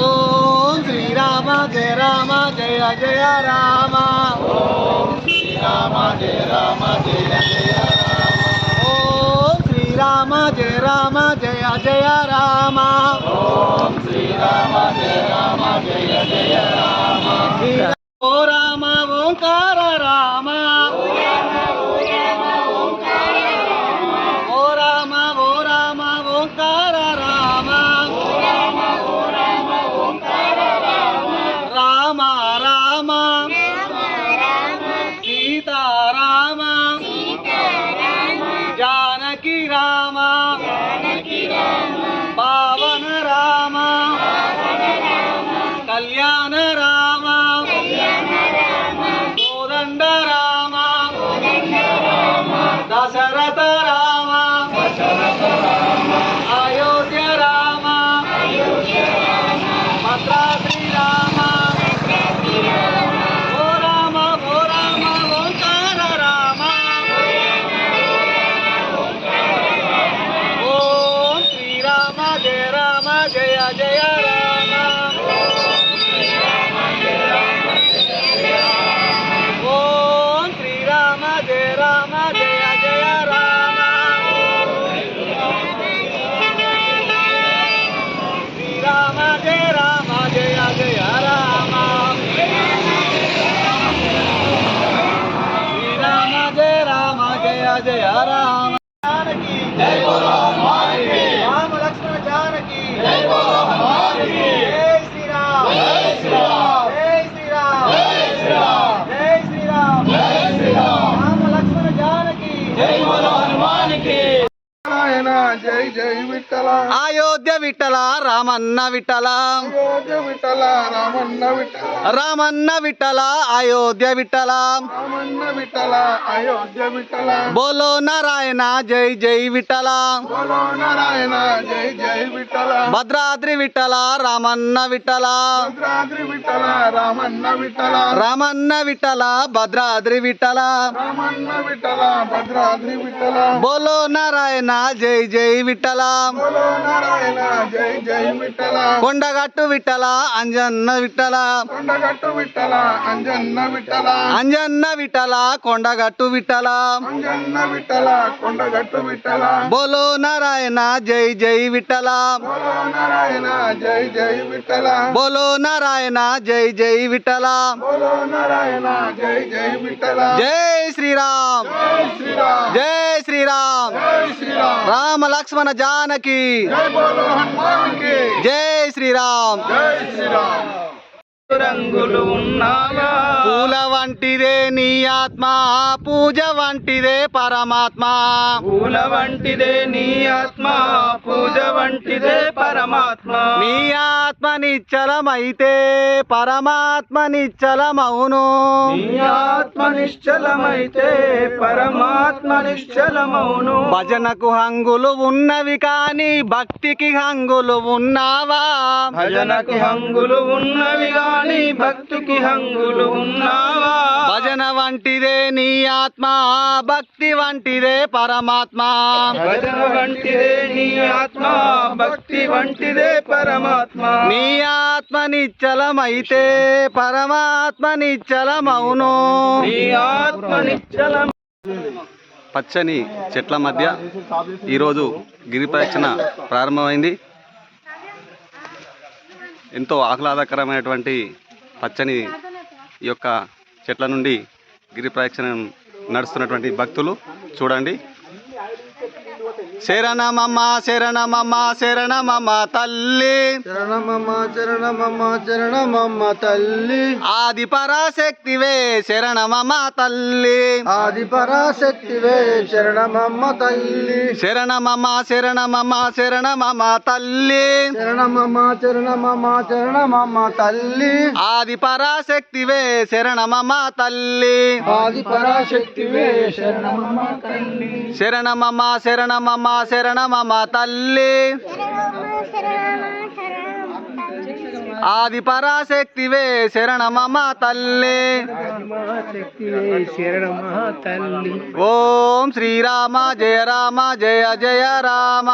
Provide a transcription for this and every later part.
ఓం శ్రీరామ జయ రామ జయ జయ రామ. ఓం శ్రీరామ జయ రామ జయ జయ రామ ఓ రామ ఓంకార Rama Sarata Janaki జై బోలో హనుమానికి రామ లక్ష్మణ జానకి జై బోలో హనుమానికి జై శ్రీరామ్ జై శ్రీరామ్ జై శ్రీరామ్ జై శ్రీరామ్ జై శ్రీరామ్ జై శ్రీరామ్ రామ లక్ష్మణ జానకి జై బోలో హనుమానికి నారాయణ జై జై విఠల. అయోధ్య విఠల రామన్న విఠల. అయోధ్య విఠల రామన్న విఠల. రామన్న విఠల అయోధ్య విఠల. రామన్న విఠల అయోధ్య విఠల. బోలో నారాయణ జై జై విఠల. బోలో నారాయణ జై జై విఠల. భద్రాద్రి విఠల రామన్న విఠల. భద్రాద్రి విఠల రామన్న విఠల. రామన్న విఠల భద్రాద్రి విఠల. రామన్న విఠల భద్రాద్రి విఠల. బోలో నారాయణ జై జై విఠల. బోలో నారాయణ జై జై విఠల. కొండగట్టు విఠల అంజన్న విఠల. కొండగట్టు విఠల అంజన్న విఠల. అంజన్న విఠల కొండగట్టు విఠల. అంజన్న విఠల కొండగట్టు విఠల. బోలో నారాయణ జై జై విఠల. బోలో నారాయణ జై జై విఠల. బోలో నారాయణ జై జై విఠల. బోలో నారాయణ జై జై విఠల. జై శ్రీరామ్. జై శ్రీరామ్. రామ లక్ష్మణ జానకి. జై శ్రీరామ్. జై శ్రీరామ్. రంగులు ఉన్నావా పూల వంటిదే నీ ఆత్మ పూజ వంటిదే పరమాత్మ. పూల వంటిదే నీ ఆత్మ పూజ వంటిదే పరమాత్మ. నీ ఆత్మ నిశ్చలమైతే పరమాత్మ నిశ్చలమౌను నీ ఆత్మ నిశ్చలమైతే పరమాత్మ నిశ్చలమౌను భజనకు హంగులు ఉన్నవి కాని భక్తికి హంగులు ఉన్నావా? భజనకు హంగులు ఉన్నవి గాని భక్తికి హంగులు ఉన్నావా? భజన వంటిదే నీ ఆత్మ భక్తి వంటిదే పరమాత్మ. భజన వంటిదే నీ ఆత్మ భక్తి వంటిదే పరమాత్మ. నీ ఆత్మ నిశ్చలమైతే పరమాత్మ నిశ్చలమౌను నీ ఆత్మ నిశ్చలం పచ్చని చెట్ల మధ్య ఈరోజు గిరి ప్రదక్షిణ ప్రారంభమైంది. ఎంతో ఆహ్లాదకరమైనటువంటి పచ్చని ఈ యొక్క చెట్ల నుండి గిరి ప్రదక్షిణ నడుస్తున్నటువంటి భక్తులు చూడండి. శరణమమ్మ శరణమమ్మ శరణమమ్మ తల్లి. శరణమమ్మ శరణమమ్మ శరణమమ్మ తల్లి. ఆది పరాశక్తివే శరణమమ్మ తల్లి. ఆది పరాశక్తివే శరణమమ్మ తల్లి. శరణమమ్మ శరణమమ్మ శరణమమ్మ తల్లి. శరణమమ్మ శరణమమ్మ శరణమమ్మ తల్లి. ఆది పరాశక్తివే శరణమమ్మ తల్లి. ఆది పరాశక్తివే శరణమమ్మ తల్లి. శరణమమ్మ శరణమమ్మ శరణమమ్మ తల్లి. ఆది పరాశక్తివే శరణమమ్మ తల్లి. ఓం శ్రీరామ జయ రామ జయ జయ రామ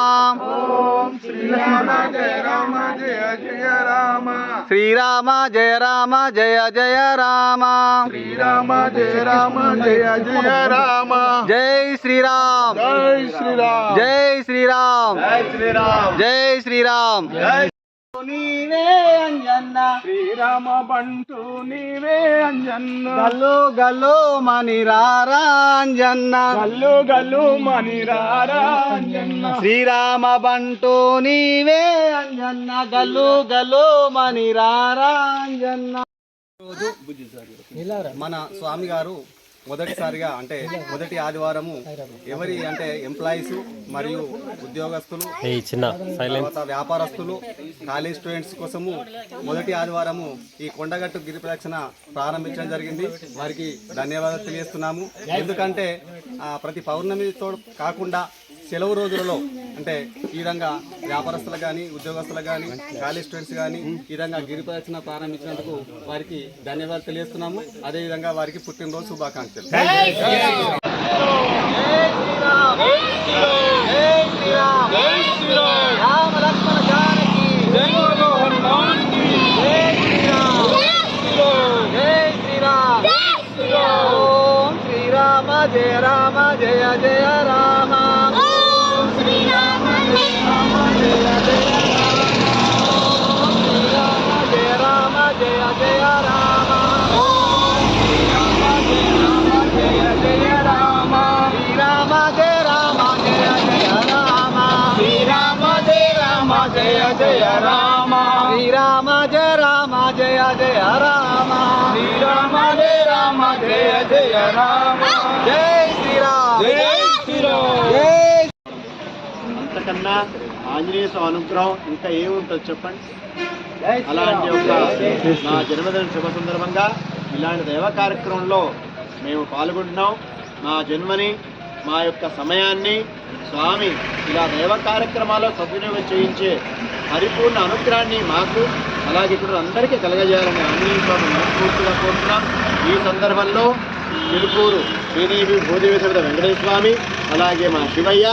శ్రీరామ జయ రామ జయ జయ రామ. శ్రీరామ జయ రామ జయ జయ రామ. జై శ్రీరామ్. జై శ్రీరామ్. జై శ్రీరామ్. జై శ్రీరామ్. జై శ్రీరామ్. జై నీవే అంజన్న. శ్రీరామ బంటు నీవే అంజన్న. గల్లు గల్లు మణిరారా అంజన్న. గల్లు గల్లు మణిరారా అంజన్న. శ్రీరామ బంటు నీవే అంజన్న. గల్లు గల్లు మణిరారా అంజన్న. మన స్వామి గారు మొదటిసారిగా అంటే మొదటి ఆదివారము ఎవరి అంటే ఎంప్లాయీస్ మరియు ఉద్యోగస్తులు తర్వాత వ్యాపారస్తులు కాలేజ్ స్టూడెంట్స్ కోసము మొదటి ఆదివారము ఈ కొండగట్టు గిరి ప్రదక్షిణ ప్రారంభించడం జరిగింది. వారికి ధన్యవాదాలు తెలియజేస్తున్నాము. ఎందుకంటే ఆ, ప్రతి పౌర్ణమితో కాకుండా సెలవు రోజులలో అంటే ఈ విధంగా వ్యాపారస్తులు కానీ ఉద్యోగస్తులు కానీ కాలేజ్ స్టూడెంట్స్ కానీ ఈ విధంగా గిరిపరచన ప్రారంభించినందుకు వారికి ధన్యవాదాలు తెలియజేస్తున్నాము. అదేవిధంగా వారికి పుట్టినరోజు శుభాకాంక్షలు. రామ లక్ష్మణ జయ జయ రామ జై శ్రీరామ్ జై శ్రీరామ్. జై అంతకన్నా ఆంజనేయ స్వామి అనుగ్రహం ఇంకా ఏముంటుంది చెప్పండి. అలాంటి ఒక నా జన్మదిన శుభ సందర్భంగా ఇలాంటి దైవ కార్యక్రమంలో మేము పాల్గొంటున్నాం. మా జన్మని మా యొక్క సమయాన్ని స్వామి ఇలా దైవ కార్యక్రమాల్లో సద్వినియోగం చేయించే పరిపూర్ణ అనుగ్రహాన్ని మాకు అలాగే ఇక్కడ అందరికీ కలగజేయాలని స్వామి మనస్ఫూర్తిగా కోరుతున్నాం. ఈ సందర్భంలో తిరుపూరు శ్రీదేవి భూదేవి సమేత వెంకటేశ్వర స్వామి అలాగే మా శివయ్య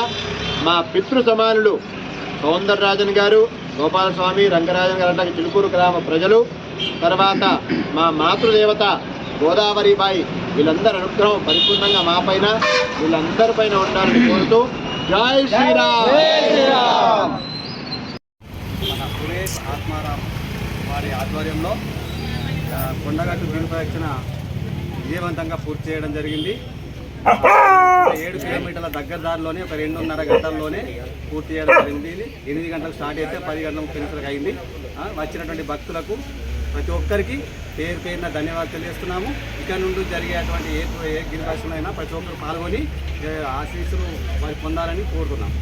మా పితృ సమానులు సౌందరరాజన్ గారు గోపాలస్వామి రంగరాజన్ గారు అలాగే చిలుకూరు గ్రామ ప్రజలు తర్వాత మా మాతృదేవత గోదావరిబాయి వీళ్ళందరి అనుగ్రహం పరిపూర్ణంగా మా పైన వీళ్ళందరిపైన ఉండాలని కోరుతూ జై శ్రీరామ్! మన ఆత్మారాం వారి ఆధ్వర్యంలో కొండగట్టు గిరి ప్రదక్షిణ విజయవంతంగా పూర్తి చేయడం జరిగింది. ఏడు కిలోమీటర్ల దగ్గర దారిలోనే ఒక రెండున్నర గంటల్లోనే పూర్తి చేయడం జరిగింది. ఎనిమిది గంటలకు స్టార్ట్ అయితే పది గంటల ముప్పై అయింది. వచ్చినటువంటి భక్తులకు ప్రతి ఒక్కరికి పేరు పేరున ధన్యవాదాలు తెలియజేస్తున్నాము. ఇక నుండి జరిగేటువంటి ఏ ఏ గిరి అయినా ప్రతి ఒక్కరు పాల్గొని ఆశీస్సులు వారికి పొందాలని కోరుతున్నాము.